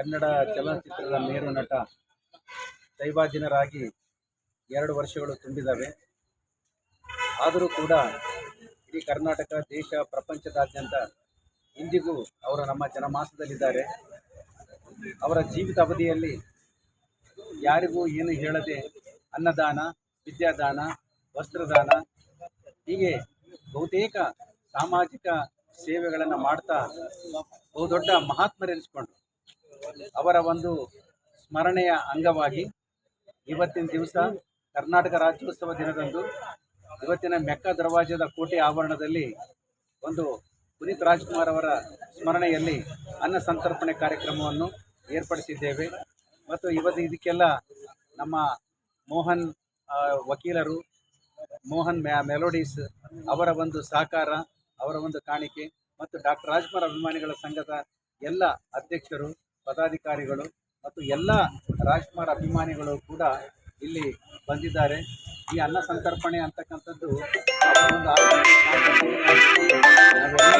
ಕನ್ನಡ ಚಲನಚಿತ್ರದ ಮೇರು ನಟ ದೈವಾಧೀನರಾಗಿ ಎರಡು ವರ್ಷಗಳು ತುಂಬಿದ್ದಾವೆ ಆದರೂ ಕೂಡ ಇಡೀ ಕರ್ನಾಟಕ, ದೇಶ, ಪ್ರಪಂಚದಾದ್ಯಂತ ಇಂದಿಗೂ ಅವರು ನಮ್ಮ ಜನಮಾಸದಲ್ಲಿದ್ದಾರೆ ಅವರ ಜೀವಿತ ಅವಧಿಯಲ್ಲಿ ಯಾರಿಗೂ ಏನು ಹೇಳದೆ ಅನ್ನದಾನ, ವಿದ್ಯಾದಾನ, ವಸ್ತ್ರದಾನ, ಹೀಗೆ ಬಹುತೇಕ ಸಾಮಾಜಿಕ ಸೇವೆಗಳನ್ನು ಮಾಡ್ತಾ ಬಹುದೊಡ್ಡ ಮಹಾತ್ಮರೆನಿಸಿಕೊಂಡ್ರು. ಅವರ ಒಂದು ಸ್ಮರಣೆಯ ಅಂಗವಾಗಿ ಇವತ್ತಿನ ದಿವಸ ಕರ್ನಾಟಕ ರಾಜ್ಯೋತ್ಸವ ದಿನದಂದು ಇವತ್ತಿನ ಮೆಕ್ಕ ದರ್ವಾಜದ ಕೋಟೆ ಆವರಣದಲ್ಲಿ ಒಂದು ಪುನೀತ್ ರಾಜ್ಕುಮಾರ್ ಅವರ ಸ್ಮರಣೆಯಲ್ಲಿ ಅನ್ನ ಸಂತರ್ಪಣೆ ಕಾರ್ಯಕ್ರಮವನ್ನು ಏರ್ಪಡಿಸಿದ್ದೇವೆ. ಮತ್ತು ಇವತ್ತು ಇದಕ್ಕೆಲ್ಲ ನಮ್ಮ ಮೋಹನ್ ವಕೀಲರು, ಮೋಹನ್ ಮೆಲೋಡೀಸ್ ಅವರ ಒಂದು ಸಹಕಾರ, ಅವರ ಒಂದು ಕಾಣಿಕೆ ಮತ್ತು ಡಾಕ್ಟರ್ ರಾಜ್ಕುಮಾರ್ ಅಭಿಮಾನಿಗಳ ಸಂಘದ ಎಲ್ಲ ಅಧ್ಯಕ್ಷರು ಪದಾಧಿಕಾರಿಗಳು ಮತ್ತು ಎಲ್ಲ ರಾಜ್ಕುಮಾರ್ ಅಭಿಮಾನಿಗಳು ಕೂಡ ಇಲ್ಲಿ ಬಂದಿದ್ದಾರೆ. ಈ ಅನ್ನ ಸಂತರ್ಪಣೆ ಅಂತಕ್ಕಂಥದ್ದು ಒಂದು